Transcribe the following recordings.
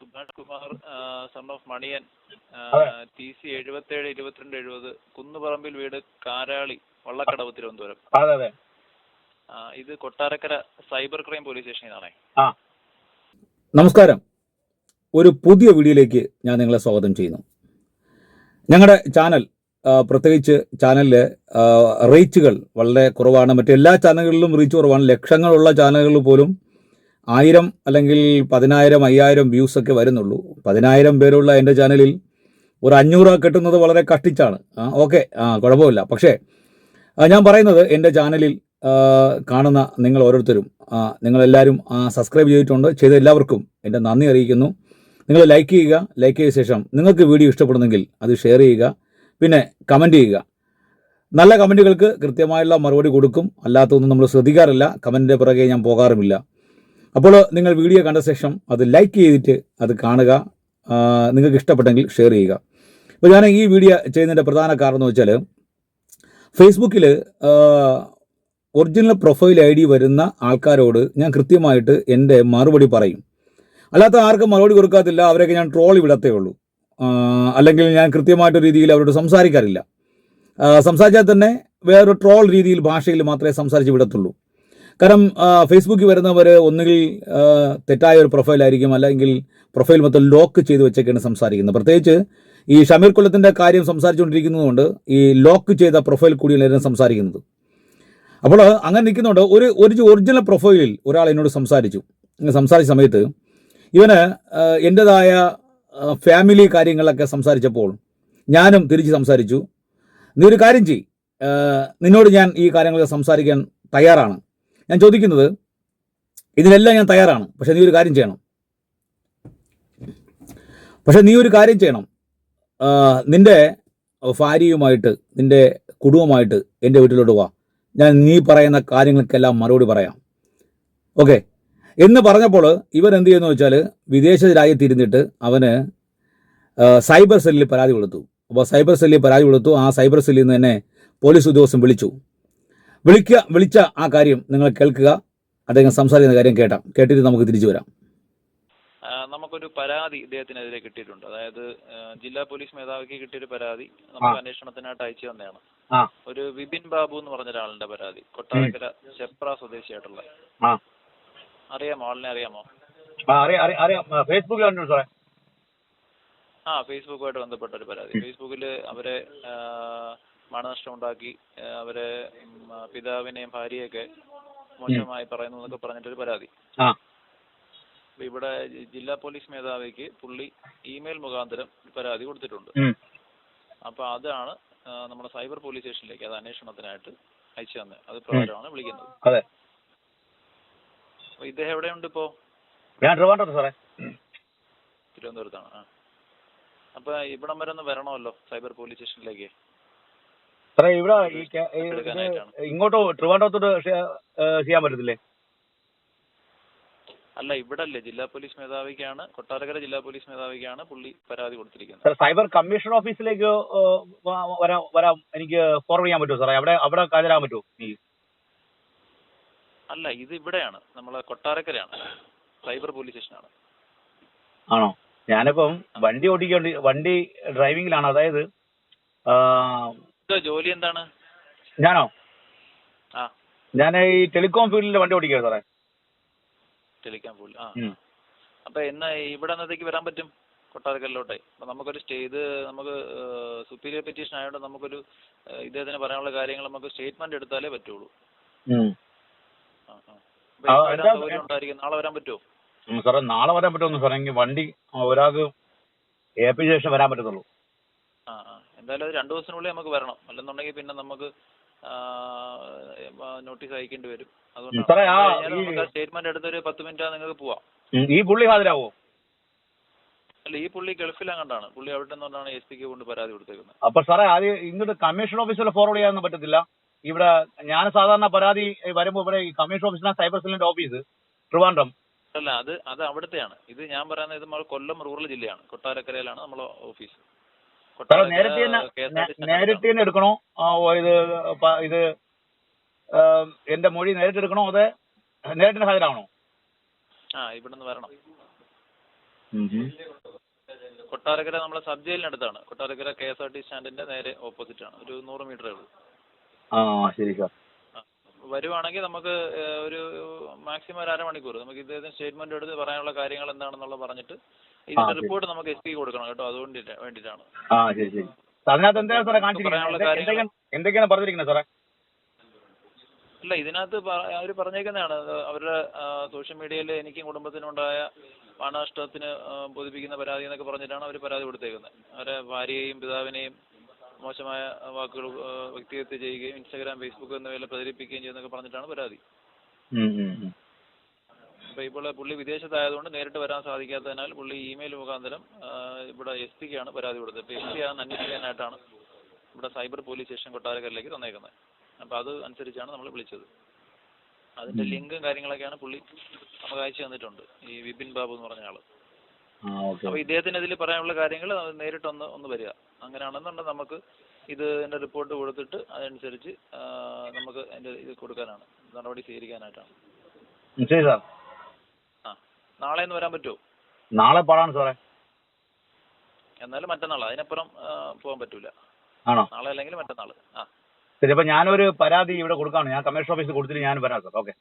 Subhash Kumar son of Maniyan. T C എഴുപത്തി ഏഴ് ഇരുപത്തിരണ്ട് എഴുപത് കുന്നുപറമ്പിൽ വീട് കാരാളി വള്ളക്കടവ് തിരുവനന്തപുരം. അതെ അതെ. ഇത് കൊട്ടാരക്കര സൈബർ ക്രൈം പോലീസ് ആ. നമസ്കാരം. ഒരു പുതിയ വീഡിയോയിലേക്ക് ഞാൻ നിങ്ങളെ സ്വാഗതം ചെയ്യുന്നു. ഞങ്ങളുടെ ചാനൽ പ്രത്യേകിച്ച് ചാനലിൽ റീച്ചുകൾ വളരെ കുറവാണ്. മറ്റെല്ലാ ചാനലുകളിലും റീച്ച് കുറവാണ്. ലക്ഷങ്ങളുള്ള ചാനലുകളിൽ പോലും ആയിരം അല്ലെങ്കിൽ പതിനായിരം അയ്യായിരം വ്യൂസ് ഒക്കെ വരുന്നുള്ളൂ. പതിനായിരം പേരുള്ള എന്റെ ചാനലിൽ ഒരു അഞ്ഞൂറ് കിട്ടുന്നത് വളരെ കഷ്ടിച്ചാണ്. ഓക്കെ ആ കുഴപ്പമില്ല. പക്ഷേ ഞാൻ പറയുന്നത് എന്റെ ചാനലിൽ കാണുന്ന നിങ്ങൾ ഓരോരുത്തരും നിങ്ങളെല്ലാവരും സബ്സ്ക്രൈബ് ചെയ്തിട്ടുണ്ട്. ചെയ്ത എല്ലാവർക്കും എന്റെ നന്ദി അറിയിക്കുന്നു. നിങ്ങൾ ലൈക്ക് ചെയ്യുക. ലൈക്ക് ചെയ്ത ശേഷം നിങ്ങൾക്ക് വീഡിയോ ഇഷ്ടപ്പെടുന്നെങ്കിൽ അത് ഷെയർ ചെയ്യുക. പിന്നെ കമന്റ് ചെയ്യുക. നല്ല കമന്റുകൾക്ക് കൃത്യമായുള്ള മറുപടി കൊടുക്കും. അല്ലാത്തതൊന്നും നമ്മൾ ശ്രദ്ധിക്കാറില്ല. കമന്റിന്റെ പിറകെ ഞാൻ പോകാറുമില്ല. അപ്പോൾ നിങ്ങൾ വീഡിയോ കണ്ട ശേഷം അത് ലൈക്ക് ചെയ്തിട്ട് അത് കാണുക. നിങ്ങൾക്ക് ഇഷ്ടപ്പെട്ടെങ്കിൽ ഷെയർ ചെയ്യുക. അപ്പോൾ ഞാൻ ഈ വീഡിയോ ചെയ്യുന്നതിന്റെ പ്രധാന കാരണം എന്ന് വെച്ചാൽ ഫേസ്ബുക്കിൽ ഒറിജിനൽ പ്രൊഫൈൽ ഐ ഡി വരുന്ന ആൾക്കാരോട് ഞാൻ കൃത്യമായിട്ട് എന്റെ മറുപടി പറയും. അല്ലാത്ത ആർക്കും മറുപടി കൊടുക്കാത്തില്ല അവരെയൊക്കെ ഞാൻ ട്രോളി വിടത്തേ ഉള്ളൂ. അല്ലെങ്കിൽ ഞാൻ കൃത്യമായിട്ട് രീതിയിൽ അവരോട് സംസാരിക്കാറില്ല. സംസാരിച്ചാൽ തന്നെ വേറൊരു ട്രോൾ രീതിയിൽ ഭാഷയിൽ മാത്രമേ സംസാരിച്ച് വിടത്തുള്ളൂ. കാരണം ഫേസ്ബുക്കിൽ വരുന്നവർ ഒന്നുകിൽ തെറ്റായ ഒരു പ്രൊഫൈലായിരിക്കും അല്ലെങ്കിൽ പ്രൊഫൈൽ മൊത്തം ലോക്ക് ചെയ്ത് വെച്ചൊക്കെയാണ് സംസാരിക്കുന്നത്. പ്രത്യേകിച്ച് ഈ ഷമീർ കൊല്ലത്തിന്റെ കാര്യം സംസാരിച്ചുകൊണ്ടിരിക്കുന്നതുകൊണ്ട് ഈ ലോക്ക് ചെയ്ത പ്രൊഫൈൽ കൂടിയാണ് സംസാരിക്കുന്നത്. അപ്പോൾ അങ്ങനെ നിൽക്കുന്നുണ്ട് ഒരു ഒരു ഒറിജിനൽ പ്രൊഫൈലിൽ ഒരാൾ എന്നോട് സംസാരിച്ചു. സംസാരിച്ച സമയത്ത് ഇവന് എന്റെതായ ഫാമിലി കാര്യങ്ങളൊക്കെ സംസാരിച്ചപ്പോൾ ഞാനും തിരിച്ച് സംസാരിച്ചു. നീ ഒരു കാര്യം ചെയ് നിന്നോട് ഞാൻ ഈ കാര്യങ്ങളൊക്കെ സംസാരിക്കാൻ തയ്യാറാണ്. ഞാൻ ചോദിക്കുന്നത് ഇതിനെല്ലാം ഞാൻ തയ്യാറാണ് പക്ഷെ നീ ഒരു കാര്യം ചെയ്യണം. പക്ഷെ നീ ഒരു കാര്യം ചെയ്യണം. നിന്റെ ഭാര്യയുമായിട്ട് നിന്റെ കുടുംബമായിട്ട് എന്റെ വീട്ടിലോട്ട് വാ. ഞാൻ നീ പറയുന്ന കാര്യങ്ങൾക്കെല്ലാം മറുപടി പറയാം. ഓക്കെ? എന്ന് പറഞ്ഞപ്പോൾ ഇവർ എന്ത് ചെയ്യുന്നു വെച്ചാൽ വിദേശ രാജ്യത്തിരുന്നിട്ട് അവന് സൈബർ സെല്ലിൽ പരാതി കൊടുത്തു. അപ്പോൾ സൈബർ സെല്ലിൽ പരാതി കൊടുത്തു. ആ സൈബർ സെല്ലിൽ നിന്ന് തന്നെ പോലീസ് ഉദ്യോഗസ്ഥൻ വിളിച്ചു. വിളിക്കുക വിളിച്ച ആ കാര്യം നിങ്ങൾ കേൾക്കുക. അദ്ദേഹം സംസാരിക്കുന്ന കാര്യം കേട്ടാം. കേട്ടിട്ട് നമുക്ക് തിരിച്ചു വരാം. നമുക്കൊരു പരാതി ഇദ്ദേഹത്തിനെതിരെ കിട്ടിയിട്ടുണ്ട്. അതായത് ജില്ലാ പോലീസ് മേധാവിക്ക് കിട്ടിയൊരു പരാതി നമുക്ക് അന്വേഷണത്തിനായിട്ട് അയച്ചു തന്നെയാണ്. ഒരു വിപിൻ ബാബു എന്ന് പറഞ്ഞ ഒരാളുടെ പരാതി. കൊട്ടാരക്കര ചെപ്ര സ്വദേശിയായിട്ടുള്ള. അറിയാമോ? ആളിനെ അറിയാമോ? ഫേസ്ബുക്കിൽ ആ ഫേസ്ബുക്കുമായിട്ട് ബന്ധപ്പെട്ട ഒരു പരാതി. ഫേസ്ബുക്കിൽ അവരെ മാനനഷ്ടം ഉണ്ടാക്കി അവരെ പിതാവിനെയും ഭാര്യയൊക്കെ മോശമായി പറയുന്നു എന്നൊക്കെ പറഞ്ഞിട്ടൊരു പരാതി. ഇവിടെ ജില്ലാ പോലീസ് മേധാവിക്ക് പുള്ളി ഇമെയിൽ മുഖാന്തരം പരാതി കൊടുത്തിട്ടുണ്ട്. അപ്പൊ അതാണ് നമ്മുടെ സൈബർ പോലീസ് സ്റ്റേഷനിലേക്ക് അത് അന്വേഷണത്തിനായിട്ട് അയച്ചു തന്നെ. അത് പ്രകാരമാണ് വിളിക്കുന്നത്. അതെ. ഇദ്ദേഹം എവിടെയുണ്ട് ഇപ്പോ? ഞാൻ ട്രിവാൻഡ്രത്ത് സാറേ. തിരുവനന്തപുരത്താണ്. അപ്പൊ ഇവിടം വരെ ഒന്ന് വരണമല്ലോ സൈബർ പോലീസ് സ്റ്റേഷനിലേക്ക്? സാറേ ഇവിടെ ഈ കേ- ഈ ഇത് എടുക്കാനായിട്ടാണ്. ഇങ്ങോട്ട് ട്രിവാൻഡ്രത്തോട്ട് ചെയ്യാൻ പറ്റത്തില്ലേ? അല്ല ഇവിടെ അല്ലേ ജില്ലാ പോലീസ് മേധാവിക്കാണ് കൊട്ടാരക്കര ജില്ലാ പോലീസ് മേധാവിക്കാണ് പുള്ളി പരാതി കൊടുത്തിരിക്കുന്നത്. സാർ സൈബർ കമ്മീഷൻ ഓഫീസിലേക്ക് ഏ, വ- വരാം വരാം. എനിക്ക് ഫോർവേഡ് ചെയ്യാൻ പറ്റുമോ സാറേ? അവിടെ അവിടെ ഹാജരാകാൻ പറ്റുമോ അല്ല ഇത് ഇവിടെയാണ്. നമ്മളെ കൊട്ടാരക്കരയാണ്. സൈബർ പോലീസ് സ്റ്റേഷനാണ്. ആണോ? ഞാനിപ്പം വണ്ടി ഓടിക്കേണ്ടി വണ്ടി ഡ്രൈവിംഗിലാണ് അതായത് ആ, ജോലി എന്താണ്? ഞാനോ? ആ. ഞാൻ ഈ ടെലികോം ഫീൽഡിൽ വണ്ടി ഓടിക്കുക സാറേ. ടെലികോം ഫീൽഡ് ആ. അപ്പൊ എന്നാ ഇവിടെ എന്നത്തേക്ക് വരാൻ പറ്റും? കൊട്ടാരക്കല്ലോട്ടെ. അപ്പൊ നമുക്കൊരു സ്റ്റേ ഇത് നമുക്ക് സുപ്പീരിയർ പെറ്റീഷൻ ആയതുകൊണ്ട് നമുക്കൊരു ഇദ്ദേഹത്തിന് പറയാനുള്ള കാര്യങ്ങൾ നമുക്ക് സ്റ്റേറ്റ്മെന്റ് എടുത്താലേ പറ്റുള്ളൂ. നാളെ വരാൻ പറ്റുമോ സാറേ നാളെ വരാൻ പറ്റുമെന്ന് സാറേ. എനിക്ക് വണ്ടി ഒരാൾക്ക് ഏപ്പിന് ശേഷം വരാൻ പറ്റത്തുള്ളൂ. എന്തായാലും അത് രണ്ടു ദിവസത്തിനുള്ളിൽ നമുക്ക് വരണം. അല്ലെന്നുണ്ടെങ്കിൽ പിന്നെ നമുക്ക് നോട്ടീസ് അയക്കേണ്ടി വരും. അതുകൊണ്ടാണ്. സ്റ്റേറ്റ്മെന്റ് എടുത്തൊരു പത്ത് മിനിറ്റ് നിങ്ങൾക്ക് പോവാം. ഈ പുള്ളി ഹാജരാവോ? അല്ല ഈ പുള്ളി ഗൾഫിലങ്ങണ്ടാണ് പുള്ളി അവിടെ നിന്നാണ് എസ് പിക്ക് കൊണ്ട് പരാതി കൊടുത്തേക്കുന്നത്. അപ്പൊ സാറേ ആദ്യം ഇങ്ങോട്ട് കമ്മീഷൻ ഓഫീസിൽ ഫോർവേഡ് ചെയ്യാനൊന്നും പറ്റത്തില്ല. ഇവിടെ ഞാൻ സാധാരണ പരാതി വരുമ്പോൾ ഇവിടെ ഈ കമ്മീഷൻ ഓഫീസിലാണ് സൈബർ സെല്ലിന്റെ ഓഫീസ് ട്രിവാൻഡ്രം. അല്ല അത് അത് അവിടുത്തെയാണ്. ഇത് ഞാൻ പറയുന്നത് ഇത് നമ്മൾ കൊല്ലം റൂറൽ ജില്ലയാണ്. കൊട്ടാരക്കരയിലാണ് നമ്മളെ ഓഫീസ്. നേരത്തെ തന്നെ നേരിട്ട് തന്നെ എടുക്കണോ? ഇത് ഇത് എന്റെ മൊഴി നേരിട്ട് എടുക്കണോ അതെ നേരിട്ട് തന്നെ ആ ഇവിടുന്ന് വരണം. കൊട്ടാരക്കര നമ്മളെ sub ജയിലിനടുത്താണ് Kottarakkara K S R T സ്റ്റാൻഡിന്റെ നേരെ ഓപ്പോസിറ്റ് ആണ് ഒരു നൂറ് മീറ്ററേ ഉള്ളൂ. ആ ശരി സാർ. വരുവാണെങ്കിൽ നമുക്ക് ഒരു മാക്സിമം ഒരു അരമണിക്കൂർ നമുക്ക് ഇദ്ദേഹത്തിന് സ്റ്റേറ്റ്മെന്റ് എടുത്ത് പറയാനുള്ള കാര്യങ്ങൾ എന്താണെന്നുള്ളത് പറഞ്ഞിട്ട് ഇതിന്റെ റിപ്പോർട്ട് നമുക്ക് എസ് പി കൊടുക്കണം കേട്ടോ. അതുകൊണ്ട് വേണ്ടിയിട്ടാണ്. അതിനകത്ത് എന്താണ് സാറേ കാണിച്ചിരിക്കുന്നത്? എന്തൊക്കെയാണ് പറഞ്ഞിരിക്കുന്നത് സാറേ? അല്ല ഇതിനകത്ത് അവർ പറഞ്ഞേക്കുന്നതാണ്. അവരുടെ സോഷ്യൽ മീഡിയയിൽ എനിക്കും കുടുംബത്തിനും ഉണ്ടായ പണനഷ്ടത്തിന് ബോധിപ്പിക്കുന്ന പരാതി എന്നൊക്കെ പറഞ്ഞിട്ടാണ് അവർ പരാതി കൊടുത്തേക്കുന്നത്. അവരെ ഭാര്യയെയും പിതാവിനെയും മോശമായ വാക്കുകൾ വ്യക്തിഹത്യ ചെയ്യുകയും ഇൻസ്റ്റാഗ്രാം ഫേസ്ബുക്ക് എന്നിവയിൽ പ്രചരിപ്പിക്കുകയും ചെയ്യുന്നൊക്കെ പറഞ്ഞിട്ടാണ് പരാതി. അപ്പൊ. ഇപ്പോൾ പുള്ളി വിദേശത്തായതുകൊണ്ട് നേരിട്ട് വരാൻ സാധിക്കാത്തതിനാൽ പുള്ളി ഇമെയിൽ മുഖാന്തരം ഇവിടെ എസ് പിക്കാണ് പരാതി കൊടുത്തത്. അപ്പൊ എസ് പി ആണെന്ന് അന്വേഷിക്കാനായിട്ടാണ് ഇവിടെ സൈബർ പോലീസ് സ്റ്റേഷൻ കൊട്ടാരക്കരയിലേക്ക് തന്നേക്കുന്നത്. അപ്പൊ അത് അനുസരിച്ചാണ് നമ്മൾ വിളിച്ചത്. അതിന്റെ ലിങ്കും കാര്യങ്ങളൊക്കെയാണ് പുള്ളി നമുക്ക് അയച്ചു തന്നിട്ടുണ്ട്. ഈ വിപിൻ ബാബു എന്ന് പറഞ്ഞ ആൾ. ഇദ്ദേഹത്തിന് ഇതിൽ പറയാനുള്ള കാര്യങ്ങൾ നേരിട്ടൊന്ന് ഒന്ന് ഒന്ന് വരിക. അങ്ങനെയാണെന്നുണ്ടെങ്കിൽ നമുക്ക് ഇത് എന്റെ റിപ്പോർട്ട് കൊടുത്തിട്ട് അതനുസരിച്ച് നമുക്ക് അതിന്റെ ഇത് കൊടുക്കാനാണ്. നടപടി സ്വീകരിക്കാനായിട്ടാണ്. ശരി സാർ. ആ നാളെ ഒന്ന് വരാൻ പറ്റുമോ? നാളെ പാടാണ് സാറേ. എന്നാലും മറ്റന്നാൾ അതിനപ്പുറം പോകാൻ പറ്റൂല. ആണോ? നാളെ അല്ലെങ്കിൽ മറ്റന്നാൾ ആ. ശരി അപ്പൊ ഞാനൊരു പരാതി ഇവിടെ കൊടുക്കാണ്. ഞാൻ കമ്മീഷൻ ഓഫീസിൽ കൊടുത്തിട്ട് ഞാൻ വരാം സാർ. ഓക്കെ.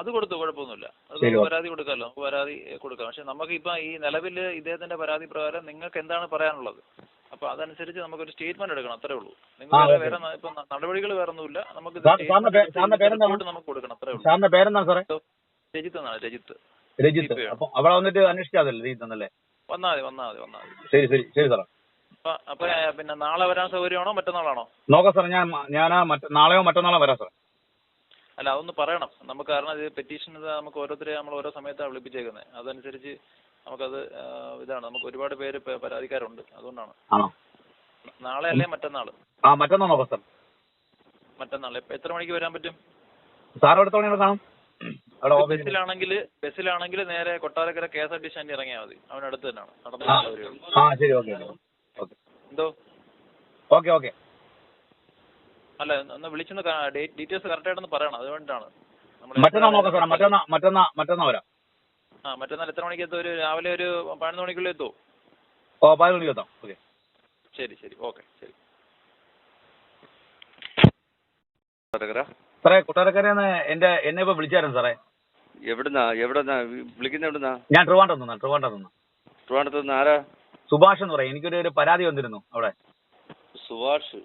അത് കൊടുത്തു കുഴപ്പമൊന്നുമില്ല. അത് പരാതി കൊടുക്കാമല്ലോ. നമുക്ക് പരാതി കൊടുക്കാം. പക്ഷെ നമുക്ക് ഇപ്പം ഈ നിലവിൽ ഇദ്ദേഹത്തിന്റെ പരാതി പ്രകാരം നിങ്ങൾക്ക് എന്താണ് പറയാനുള്ളത്? അപ്പൊ അതനുസരിച്ച് നമുക്കൊരു സ്റ്റേറ്റ്മെന്റ് എടുക്കണം അത്രേ ഉള്ളൂ. നിങ്ങൾ വേറെ ഇപ്പൊ നടപടികൾ വേറെ ഒന്നുമില്ല നമുക്ക് നമുക്ക് കൊടുക്കണം അത്രേ ഉള്ളൂ. രജിത്ത് എന്നാണ് രജിത്ത്. രജിത്ത്. അപ്പൊ അവിടെ വന്നിട്ട് അന്വേഷിക്കാതല്ലേ രജിത്ത് എന്നല്ലേ? വന്നാൽ മതി വന്നാ മതി വന്നാ മതി. ശരി ശരി ശരി സാറേ. അപ്പൊ പിന്നെ നാളെ വരാൻ സൗകര്യമാണോ മറ്റന്നാളാണോ? നോക്കാം സാർ ഞാൻ ഞാൻ നാളെയോ മറ്റന്നാളോ വരാം സാർ അല്ല അതൊന്ന് പറയണം. നമുക്ക് കാരണം ഇത് പെറ്റീഷൻ നമുക്ക് ഓരോരുത്തരെ നമ്മൾ ഓരോ സമയത്താണ് വിളിപ്പിച്ചേക്കുന്നത് അതനുസരിച്ച് നമുക്കത് ഇതാണ്. നമുക്ക് ഒരുപാട് പേര് പരാതിക്കാരുണ്ട്. അതുകൊണ്ടാണ്. നാളെ അല്ലേ മറ്റന്നാൾ ആ മറ്റന്നാൾ എത്ര മണിക്ക് വരാൻ പറ്റും? സാർ കാണും. ബസ്സിലാണെങ്കിൽ ബസ്സിലാണെങ്കിൽ നേരെ Kottarakkara K S R T സ്റ്റാൻഡിൽ ഇറങ്ങിയാൽ മതി. അവനടുത്ത് തന്നെയാണ് നടന്നു എന്തോ? Okay okay. അല്ല ഒന്ന് വിളിച്ചൊന്ന് ഡീറ്റെയിൽസ് കറക്റ്റായിട്ടൊന്ന് പറയണം. അതുകൊണ്ടാണ് നമ്മൾ മറ്റന്നാൾ നോക്കാം സാറേ. മറ്റന്നാ മറ്റന്നാ മറ്റന്നാ വരാം. ആ മറ്റന്നാൾ എത്ര മണിക്ക് എത്തും? ഒരു രാവിലെ ഒരു പതിനൊന്ന് മണിക്കുള്ളിൽ എത്തുമോ ഓ പതിനൊന്ന് മണിക്ക് എത്താം. ഓക്കെ. ശരി ശരി. ഓക്കെ ശരി. സാറേ എന്റെ എന്നെ ഇപ്പൊ വിളിച്ചായിരുന്നു സാറേ. എവിടുന്നാ? എവിടെന്നാ? വിളിക്കുന്ന എവിടുന്നാ? ഞാൻ ട്രിവാൻഡ്രം നിന്നാ ട്രിവാൻഡ്രം നിന്ന്. ട്രിവാൻഡ്രത്ത് നിന്ന് ആരാ? സുഭാഷ് എന്ന് പറയാം. എനിക്കൊരു ഒരു പരാതി വന്നിരുന്നു അവിടെ. സുഭാഷ്?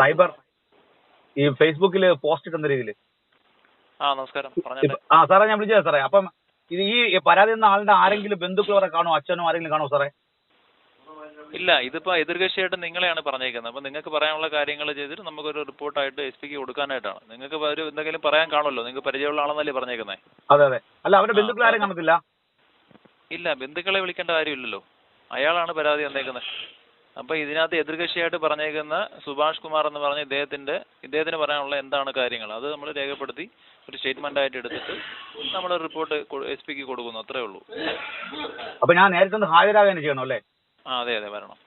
സൈബർ ഈ ഫേസ്ബുക്കിൽ പോസ്റ്റ് ഇട്ടുന്ന രീതിയിൽ ആ നമസ്കാരം. ആ സാറേ ഞാൻ വിളിച്ചത് സാറേ. അപ്പം ഇത് ഈ പരാതി എന്ന ആളുടെ ആരെങ്കിലും ബന്ധുക്കളോടെ കാണോ അച്ഛനോ ആരെങ്കിലും കാണോ സാറേ? ഇല്ല ഇതിപ്പോ എതിർകക്ഷിയായിട്ട് നിങ്ങളെയാണ് പറഞ്ഞേക്കുന്നത്. അപ്പൊ നിങ്ങൾക്ക് പറയാനുള്ള കാര്യങ്ങൾ ചെയ്തിട്ട് നമുക്കൊരു റിപ്പോർട്ടായിട്ട് എസ് പിക്ക് കൊടുക്കാനായിട്ടാണ്. നിങ്ങൾക്ക് ഒരു എന്തെങ്കിലും പറയാൻ കാണുമല്ലോ? നിങ്ങൾക്ക് പരിചയമുള്ള ആളെന്നല്ലേ പറഞ്ഞേക്കുന്നത് അതെ അതെ. അല്ല അവരുടെ ബന്ധുക്കൾ ആരും കാണത്തില്ല? ഇല്ല ബന്ധുക്കളെ വിളിക്കേണ്ട കാര്യമില്ലല്ലോ. അയാളാണ് പരാതി തന്നേക്കുന്നത് അപ്പൊ ഇതിനകത്ത് എതിർകക്ഷിയായിട്ട് പറഞ്ഞേക്കുന്ന സുഭാഷ് കുമാർ എന്ന് പറഞ്ഞ ഇദ്ദേഹത്തിന്റെ ഇദ്ദേഹത്തിന് പറയാനുള്ള എന്താണ് കാര്യങ്ങൾ? അത് നമ്മൾ രേഖപ്പെടുത്തി ഒരു സ്റ്റേറ്റ്മെന്റ് ആയിട്ട് എടുത്തിട്ട് നമ്മൾ റിപ്പോർട്ട് എസ് പിക്ക് കൊടുക്കുന്നു. അത്രേ ഉള്ളൂ. അപ്പൊ ഞാൻ നേരത്തെ ഹാജരാകാൻ ചെയ്യണം അല്ലേ? ആ അതെ അതെ വരണം.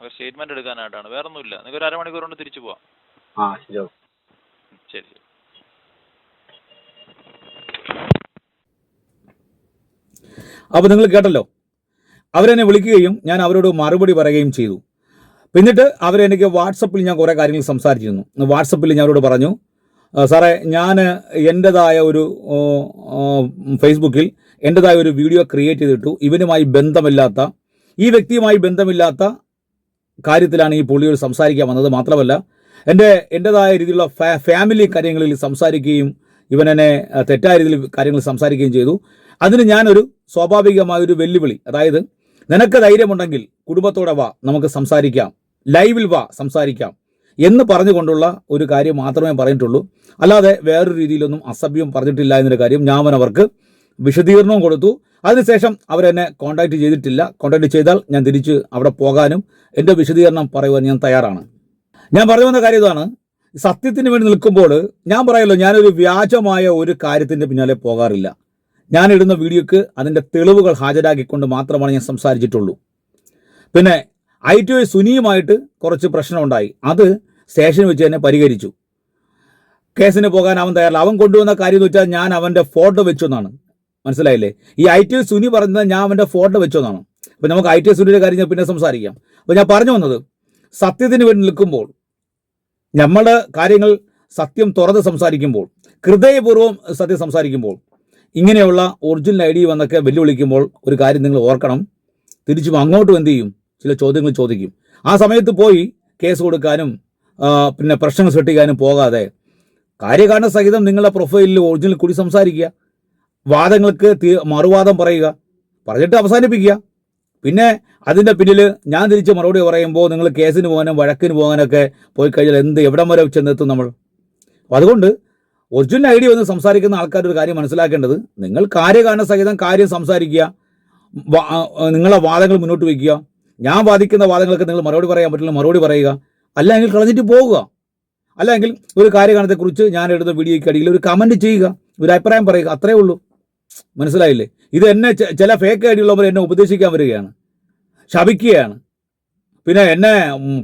ഒരു സ്റ്റേറ്റ്മെന്റ് എടുക്കാനായിട്ടാണ്. വേറെ ഒന്നുമില്ല നിങ്ങൾക്ക് ഒരു അരമണിക്കൂർ കൊണ്ട് തിരിച്ചു പോവാം. ആ ശരി അപ്പൊ ശരി ശരി. അപ്പോൾ നിങ്ങൾ കേട്ടല്ലോ. അവരെന്നെ വിളിക്കുകയും ഞാൻ അവരോട് മറുപടി പറയുകയും ചെയ്തു. പിന്നിട്ട് അവരെനിക്ക് വാട്സപ്പിൽ ഞാൻ കുറേ കാര്യങ്ങൾ സംസാരിച്ചിരുന്നു. വാട്സപ്പിൽ ഞാൻ അവരോട് പറഞ്ഞു സാറേ ഞാൻ എന്റെതായ ഒരു ഫേസ്ബുക്കിൽ എന്റെതായ ഒരു വീഡിയോ ക്രിയേറ്റ് ചെയ്തിട്ടു. ഇവനുമായി ബന്ധമില്ലാത്ത ഈ വ്യക്തിയുമായി ബന്ധമില്ലാത്ത കാര്യത്തിലാണ് ഈ പുള്ളിയോട് സംസാരിക്കാൻ വന്നത്. മാത്രമല്ല എന്റെ എന്റെതായ രീതിയിലുള്ള ഫാമിലി കാര്യങ്ങളിൽ സംസാരിക്കുകയും ഇവനെന്നെ തെറ്റായ രീതിയിൽ കാര്യങ്ങൾ സംസാരിക്കുകയും ചെയ്തു. അതിന് ഞാനൊരു സ്വാഭാവികമായ ഒരു വെല്ലുവിളി. അതായത് നിനക്ക് ധൈര്യമുണ്ടെങ്കിൽ കുടുംബത്തോടെ വാ നമുക്ക് സംസാരിക്കാം. ലൈവിൽ വാ സംസാരിക്കാം. എന്ന് പറഞ്ഞുകൊണ്ടുള്ള ഒരു കാര്യം മാത്രമേ പറഞ്ഞിട്ടുള്ളൂ. അല്ലാതെ വേറൊരു രീതിയിലൊന്നും അസഭ്യം പറഞ്ഞിട്ടില്ല എന്നൊരു കാര്യം ഞാൻ അവർക്ക് വിശദീകരണവും കൊടുത്തു. അതിനുശേഷം അവരെന്നെ കോൺടാക്ട് ചെയ്തിട്ടില്ല. കോൺടാക്ട് ചെയ്താൽ ഞാൻ തിരിച്ച് അവിടെ പോകാനും എന്റെ വിശദീകരണം പറയുവാൻ ഞാൻ തയ്യാറാണ്. ഞാൻ പറഞ്ഞു വന്ന കാര്യം ഇതാണ്. സത്യത്തിന് വേണ്ടി നിൽക്കുമ്പോൾ ഞാൻ പറയല്ലോ ഞാനൊരു വ്യാജമായ ഒരു കാര്യത്തിന്റെ പിന്നാലെ പോകാറില്ല. ഞാൻ ഇടുന്ന വീഡിയോക്ക് അതിന്റെ തെളിവുകൾ ഹാജരാക്കിക്കൊണ്ട് മാത്രമാണ് ഞാൻ സംസാരിച്ചിട്ടുള്ളൂ. പിന്നെ ഐ ടി ഐ സുനിയുമായിട്ട് കുറച്ച് പ്രശ്നമുണ്ടായി. അത് സ്റ്റേഷനിൽ വെച്ച് തന്നെ പരിഹരിച്ചു. കേസിന് പോകാൻ അവൻ തയ്യാറില്ല. അവൻ കൊണ്ടുവന്ന കാര്യം എന്ന് വെച്ചാൽ ഞാൻ അവന്റെ ഫോട്ടോ വെച്ചു എന്നാണ് മനസ്സിലായില്ലേ? ഈ ഐ ടി സുനി പറഞ്ഞത് ഞാൻ അവന്റെ ഫോട്ടോ വെച്ചു എന്നാണ് അപ്പോൾ നമുക്ക് ഐ ടി സുനിയുടെ കാര്യം ഞാൻ പിന്നെ സംസാരിക്കാം. അപ്പോൾ ഞാൻ പറഞ്ഞു വന്നത് സത്യത്തിന് വേണ്ടി നിൽക്കുമ്പോൾ നമ്മുടെ കാര്യങ്ങൾ സത്യം തുറന്ന് സംസാരിക്കുമ്പോൾ ഹൃദയപൂർവം സത്യം സംസാരിക്കുമ്പോൾ ഇങ്ങനെയുള്ള ഒറിജിനൽ ഐ ഡി വന്നൊക്കെ വെല്ലുവിളിക്കുമ്പോൾ ഒരു കാര്യം നിങ്ങൾ ഓർക്കണം. തിരിച്ചും അങ്ങോട്ടും എന്ത് ചെയ്യും? ചില ചോദ്യങ്ങൾ ചോദിക്കും. ആ സമയത്ത് പോയി കേസ് കൊടുക്കാനും പിന്നെ പ്രശ്നങ്ങൾ സൃഷ്ടിക്കാനും പോകാതെ കാര്യകാരണ സഹിതം നിങ്ങളുടെ പ്രൊഫൈലിൽ ഒറിജിനൽ കൂടി സംസാരിക്കുക. വാദങ്ങൾക്ക് മറുവാദം പറയുക. പറഞ്ഞിട്ട് അവസാനിപ്പിക്കുക. പിന്നെ അതിന്റെ പിന്നിൽ ഞാൻ തിരിച്ച് മറുപടി പറയുമ്പോൾ നിങ്ങൾ കേസിന് പോകാനും വഴക്കിന് പോകാനൊക്കെ പോയി കഴിഞ്ഞാൽ എന്ത് എവിടം വരെ ചെന്നെത്തും നമ്മൾ? അതുകൊണ്ട് ഒറിജിനൽ ഐ ഡി വന്ന് സംസാരിക്കുന്ന ആൾക്കാർ ഒരു കാര്യം മനസ്സിലാക്കേണ്ടത് നിങ്ങൾ കാര്യകാരണ സഹിതം കാര്യം സംസാരിക്കുക നിങ്ങളെ വാദങ്ങൾ മുന്നോട്ട് വയ്ക്കുക. ഞാൻ വാദിക്കുന്ന വാദങ്ങൾക്ക് നിങ്ങൾ മറുപടി പറയാൻ പറ്റില്ല മറുപടി പറയുക. അല്ലെങ്കിൽ കളഞ്ഞിട്ട് പോകുക. അല്ലെങ്കിൽ ഒരു കാര്യകാരണത്തെക്കുറിച്ച് ഞാൻ എടുത്ത വീഡിയോയ്ക്ക് അടിയിൽ ഒരു കമന്റ് ചെയ്യുക ഒരു അഭിപ്രായം പറയുക അത്രേ ഉള്ളൂ. മനസ്സിലായില്ലേ? ഇത് എന്നെ ചില ഫേക്ക് ഐ ഡി ഉള്ളവർ എന്നെ ഉപദേശിക്കാൻ വരികയാണ്. ശപിക്കുകയാണ്. പിന്നെ എന്നെ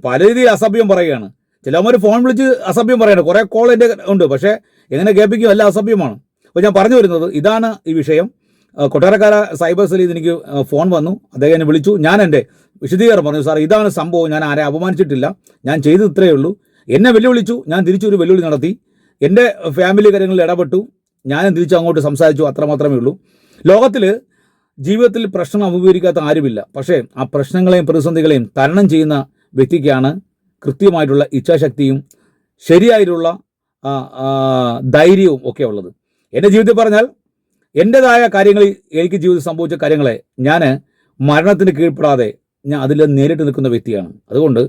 പല രീതിയിൽ അസഭ്യം പറയുകയാണ്. ചിലവന്മാർ ഫോൺ വിളിച്ച് അസഭ്യം പറയണം. കുറേ കോൾ എന്റെ ഉണ്ട്. പക്ഷേ എങ്ങനെ കേൾപ്പിക്കും എല്ലാം അസഭ്യമാണ്. അപ്പോൾ ഞാൻ പറഞ്ഞു വരുന്നത് ഇതാണ് ഈ വിഷയം. കൊട്ടാരക്കാര സൈബർ സെല്ലിൽ എനിക്ക് ഫോൺ വന്നു. അദ്ദേഹം എന്നെ വിളിച്ചു. ഞാൻ എന്റെ വിശദീകരണം പറഞ്ഞു സാർ ഇതാണ് സംഭവം. ഞാൻ ആരെ അപമാനിച്ചിട്ടില്ല. ഞാൻ ചെയ്തത് ഇത്രയേ ഉള്ളൂ. എന്നെ വെല്ലുവിളിച്ചു. ഞാൻ തിരിച്ചൊരു വെല്ലുവിളി നടത്തി. എന്റെ ഫാമിലി കാര്യങ്ങളിൽ ഇടപെട്ടു. ഞാനും തിരിച്ചു അങ്ങോട്ട് സംസാരിച്ചു. അത്രമാത്രമേ ഉള്ളൂ. ലോകത്തിൽ ജീവിതത്തിൽ പ്രശ്നം അഭിമുഖീകരിക്കാത്ത ആരുമില്ല. പക്ഷേ ആ പ്രശ്നങ്ങളെയും പ്രതിസന്ധികളെയും തരണം ചെയ്യുന്ന വ്യക്തിക്കാണ് കൃത്യമായിട്ടുള്ള ഇച്ഛാശക്തിയും ശരിയായിട്ടുള്ള ധൈര്യവും ഒക്കെ ഉള്ളത്. എന്റെ ജീവിതത്തിൽ പറഞ്ഞാൽ എന്റെതായ കാര്യങ്ങളിൽ എനിക്ക് ജീവിതത്തിൽ സംഭവിച്ച കാര്യങ്ങളെ ഞാൻ മരണത്തിന് കീഴ്പ്പെടാതെ ഞാൻ അതിൽ നേരിട്ട് നിൽക്കുന്ന വ്യക്തിയാണ്. അതുകൊണ്ട്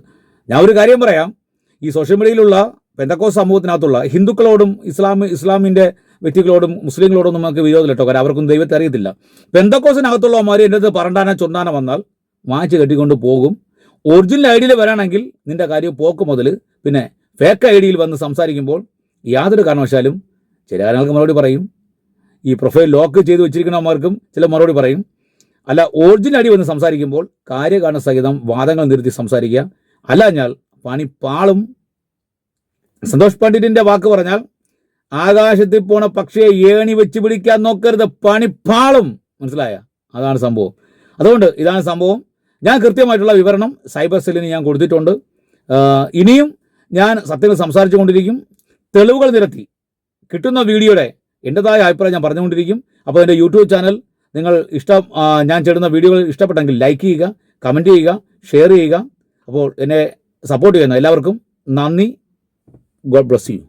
ഞാൻ ഒരു കാര്യം പറയാം. ഈ സോഷ്യൽ മീഡിയയിലുള്ള പെന്തക്കോ സമൂഹത്തിനകത്തുള്ള ഹിന്ദുക്കളോടും ഇസ്ലാം ഇസ്ലാമിന്റെ വ്യക്തികളോടും മുസ്ലിങ്ങളോടും നമുക്ക് വിരോധമില്ല കേട്ടോ. കാരണം അവർക്കും ദൈവത്തെ അറിയത്തില്ല. പെന്തക്കോസിനകത്തുള്ളവന്മാർ എന്റെ അടുത്ത് പറണ്ടാന ചൊന്നാന വന്നാൽ മാറ്റി കെട്ടിക്കൊണ്ട് പോകും. ഒറിജിനൽ ഐ ഡിയിൽ വരാണെങ്കിൽ നിന്റെ കാര്യം പോക്ക് മുതൽ പിന്നെ ഫേക്ക് ഐ ഡിയിൽ വന്ന് സംസാരിക്കുമ്പോൾ യാതൊരു കാരണവശാലും ചില കാര്യങ്ങൾക്ക് മറുപടി പറയും. ഈ പ്രൊഫൈൽ ലോക്ക് ചെയ്ത് വെച്ചിരിക്കുന്നവർക്കും ചില മറുപടി പറയും. അല്ല ഒറിജിനൽ അടി വന്ന് സംസാരിക്കുമ്പോൾ കാര്യകാരണ സഹിതം വാദങ്ങൾ നിർത്തി സംസാരിക്കുക. അല്ല ഞാൻ പണി പാളും. സന്തോഷ് പണ്ഡിറ്റിന്റെ വാക്ക് പറഞ്ഞാൽ ആകാശത്തിൽ പോണ പക്ഷിയെ ഏണി വെച്ച് പിടിക്കാൻ നോക്കരുത് പണിപ്പാളും മനസ്സിലായ? അതാണ് സംഭവം. അതുകൊണ്ട് ഇതാണ് സംഭവം. ഞാൻ കൃത്യമായിട്ടുള്ള വിവരണം സൈബർ സെല്ലിന് ഞാൻ കൊടുത്തിട്ടുണ്ട്. ഇനിയും ഞാൻ സത്യങ്ങൾ സംസാരിച്ചു കൊണ്ടിരിക്കും തെളിവുകൾ നിരത്തി. കിട്ടുന്ന വീഡിയോയുടെ എന്റെതായ അഭിപ്രായം ഞാൻ പറഞ്ഞുകൊണ്ടിരിക്കും. അപ്പോൾ എന്റെ യൂട്യൂബ് ചാനൽ നിങ്ങൾ ഇഷ്ടം ഞാൻ ചെയ്യുന്ന വീഡിയോകൾ ഇഷ്ടപ്പെട്ടെങ്കിൽ ലൈക്ക് ചെയ്യുക കമന്റ് ചെയ്യുക ഷെയർ ചെയ്യുക. അപ്പോൾ എന്നെ സപ്പോർട്ട് ചെയ്യുന്ന എല്ലാവർക്കും നന്ദി. God bless you.